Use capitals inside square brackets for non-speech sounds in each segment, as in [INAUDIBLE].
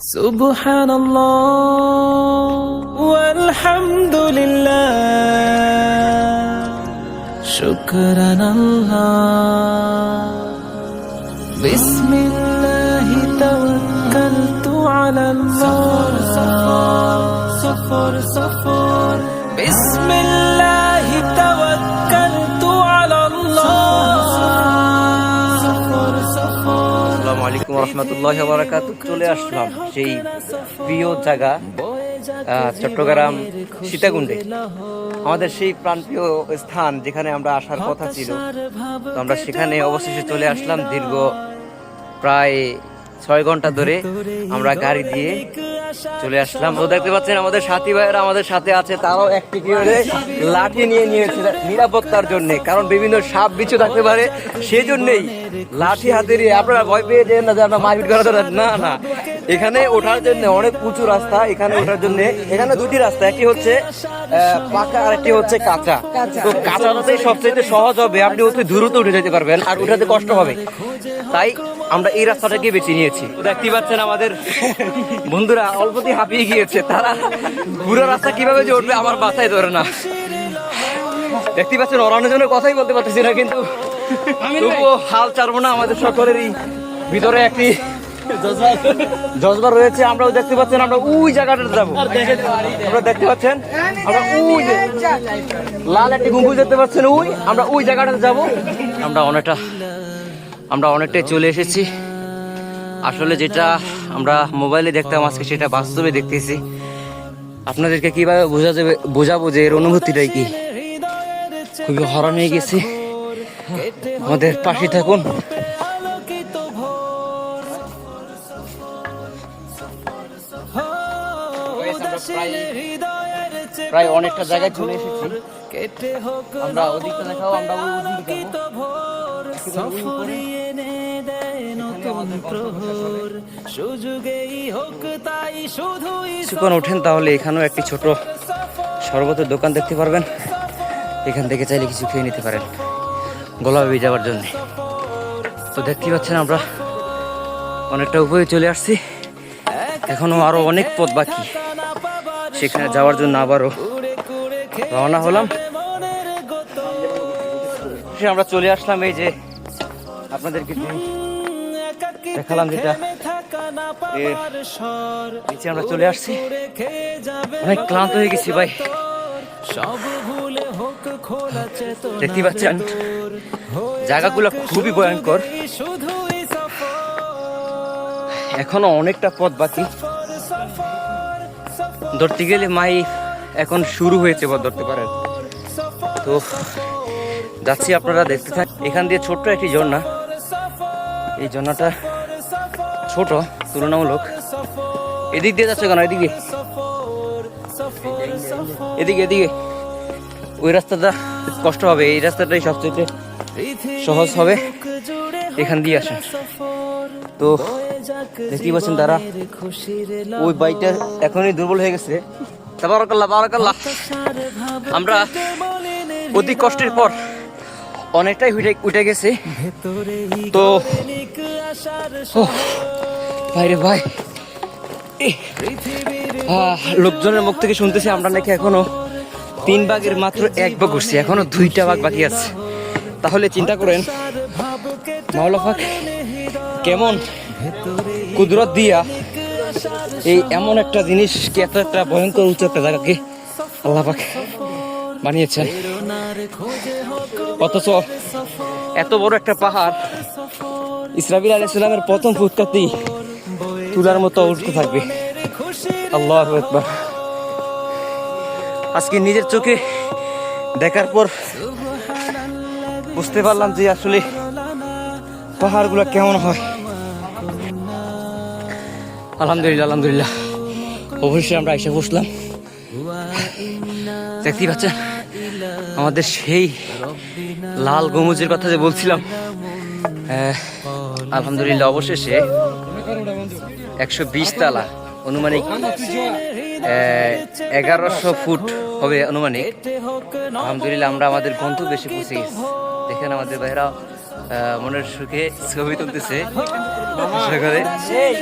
سبحان الله والحمد لله. شكرا الله. بسم الله توكلت على الله. صفر صفر بسم الله. আলাইকুম রহমতুল্লাহ বারাকাত চলে আসলাম সেই প্রিয় জায়গা চট্টগ্রাম সীতাকুণ্ডে। আমাদের সেই প্রান্তীয় স্থান যেখানে আমরা আসার কথা ছিল। তো আমরা সেখানে অবশেষে চলে আসলাম দীর্ঘ প্রায় ছয় ঘণ্টা ধরে আমরা গাড়ি দিয়ে চলে আসলাম। তো দেখতে পাচ্ছেন, আমাদের সাথী ভাইয়েরা আমাদের সাথে আছে। তারাও একটি করে লাঠি নিয়ে নিয়েছে নিরাপত্তার জন্য, কারণ বিভিন্ন সাপ বিচ্ছু থাকতে পারে। সেই জন্যেই লাঠি হাতে নিয়ে আপনারা ভয় পেয়ে যেন না যে আপনার মারপিট করা না না। এখানে ওঠার জন্য অনেক উঁচু রাস্তা এখানে ওঠার জন্য এখানে দুটি রাস্তা একটি হচ্ছে আহ, পাকা আর একটি হচ্ছে কাঁচা। তো কাঁচাটাতেই সবচেয়ে সহজ হবে আপনি অতি দ্রুত উঠে যেতে পারবেন আর উঠাতে কষ্ট হবে। তাই আমরা এই রাস্তাটাকে বেছে নিয়েছি। দেখতে পাচ্ছেন আমাদের বন্ধুরা অল্পতেই হাঁপিয়ে গিয়েছে। তারা পুরো রাস্তা কীভাবে যে উঠবে আমার মাথায় ধরে না। দেখতে পাচ্ছেন অরণ্যের জন্য কথাই বলতে পারতেছি না কিন্তু তবুও হাল ছাড়বো না আমাদের সকলেরই। ভিতরে একটি [LAUGHS] জজবা রয়েছে আমরাও দেখতে পাচ্ছেন আমরা ওই জায়গাটাতে যাব। আমরা দেখতে পাচ্ছেন আমরা ওই যে লাল একটি গম্বুজ দেখতে পাচ্ছেন ওই আমরা ওই জায়গাটাতে যাব। আমরা অনেকটা আমরা অনেকটাই চলে এসেছি। আসলে যেটা আমরা মোবাইলে দেখতাম আজকে সেটা বাস্তবে দেখতেছি। আপনাদেরকে কীভাবে বোঝা যাবে বোঝাবো যে এর অনুভূতিটাই কি? খুবই হরণ হয়ে গেছি। আমাদের পাশে থাকুন। প্রায় অনেকটা জায়গায় চলে এসেছি। হোক আমরা ওদিকটা দেখাও আমরা ওদিকে ওঠেন তাহলে এখানেও একটি ছোট শরবতের দোকান দেখতে পারবেন। এখান থেকে চাইলে কিছু খেয়ে নিতে পারেন গলা বেয়ে যাওয়ার জন্য। তো দেখতে পাচ্ছেন আমরা অনেকটা উপরে চলে আসছি। এখনও আরও অনেক পথ বাকি। সেখানে যাওয়ার জন্য আবারও রওনা হলাম। আমরা চলে আসলাম এই যে আপনাদেরকে দেখালাম যেটা নিচে আমরা চলে আসছি। অনেক ক্লান্ত হয়ে গেছি ভাই। দেখতে পাচ্ছেন, জায়গাগুলো খুবই ভয়ঙ্কর। এখনও অনেকটা পথ বাকি। ধরতে গেলে মাই এখন শুরু হয়েছে পথ ধরতে পারেন। তো যাচ্ছি আপনারা দেখতে থাক এখান দিয়ে ছোট্ট একটি ঝর্ণা। এই ঝর্ণাটা ছোট, তুলনামূলক। এদিক দিয়ে যাচ্ছে কেন? এদিকে। এদিকে এদিকে। ওই রাস্তাটা কষ্ট হবে। এই রাস্তাটাই সবচেয়ে সহজ হবে। এখান দিয়ে আসেন। তো দেখতেই পাচ্ছেন তারা? ওই বাইকটা এখনই দুর্বল হয়ে গেছে। আমরা অতি কষ্টের পর অনেকটাই উঠে উঠে গেছে। তো ভাইরে ভাই লোকজনের মুখ থেকে শুনতেছি আমরা নাকি এখনও তিন ভাগের মাত্র এক ভাগ ঘুরছি এখনও দুইটা ভাগ বাকি আছে। তাহলে চিন্তা করেন মাওলা পাক কেমন? কুদরত দিয়া এই এমন একটা জিনিস কি এত একটা ভয়ঙ্কর উঁচু একটা জায়গাকে আল্লাহ পাক বানিয়েছেন। অথচ এত বড় একটা পাহাড় ইসরাবিল আলী ইসলামের প্রথম ফুটকাতেই তুলার মতো উঠতে থাকবে। আল্লাহ একবার আজকে নিজের চোখে দেখার পর বুঝতে পারলাম যে আসলে পাহাড়গুলো কেমন হয়। আলহামদুলিল্লাহ আলহামদুলিল্লাহ। অবশ্যই আমরা এসে বসলাম। দেখতেই পাচ্ছেন, আমাদের সেই লাল গমুজের কথা যে বলছিলাম আলহামদুলিল্লাহ অবশেষে একশো বিশ তালা অনুমানিক এগারোশো ফুট হবে অনুমানিক। আলহামদুলিল্লাহ আমরা আমাদের গন্তব্যে এসে পৌঁছে গেছি। দেখেন আমাদের ভাইরা মনের সুখে ছবি তুলতেছে। সকালে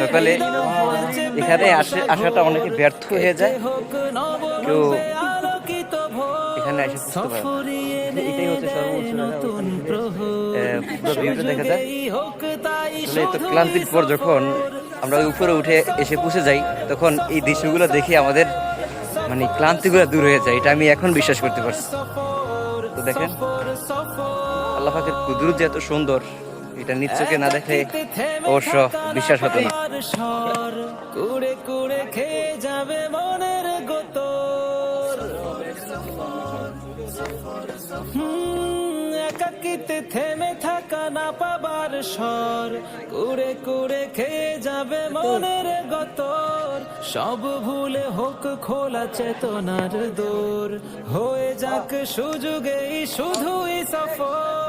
সকালে এখানে আসে আসাটা অনেকে ব্যর্থ হয়ে যায়। কেউ এখানে এসে বুঝতে পারে এটাই হচ্ছে সর্বোচ্চ পুরো ভিউটা দেখা যায়। আসলে তো ক্লান্তির পর যখন আমরা উপরে উঠে এসে পৌঁছে যাই তখন এই দৃশ্যগুলো দেখে আমাদের মানে ক্লান্তিগুলো দূর হয়ে যায়। এটা আমি এখন বিশ্বাস করতে পারছি। তো দেখেন আল্লাহ পাকের কুদরত যে এত সুন্দর এটা নিশ্চয়কে না দেখলে অবশ্য বিশ্বাস হতো না। কুড়ে কুড়ে খেয়ে যাবে মনের গোতর। একাকিতে থেমে থাকা না পাবার স্বর কুড়ে কুড়ে খেয়ে যাবে মনের গতর। সব ভুলে হোক খোলা চেতনার দোর, হয়ে যাক সুযোগেই শুধুই সফর।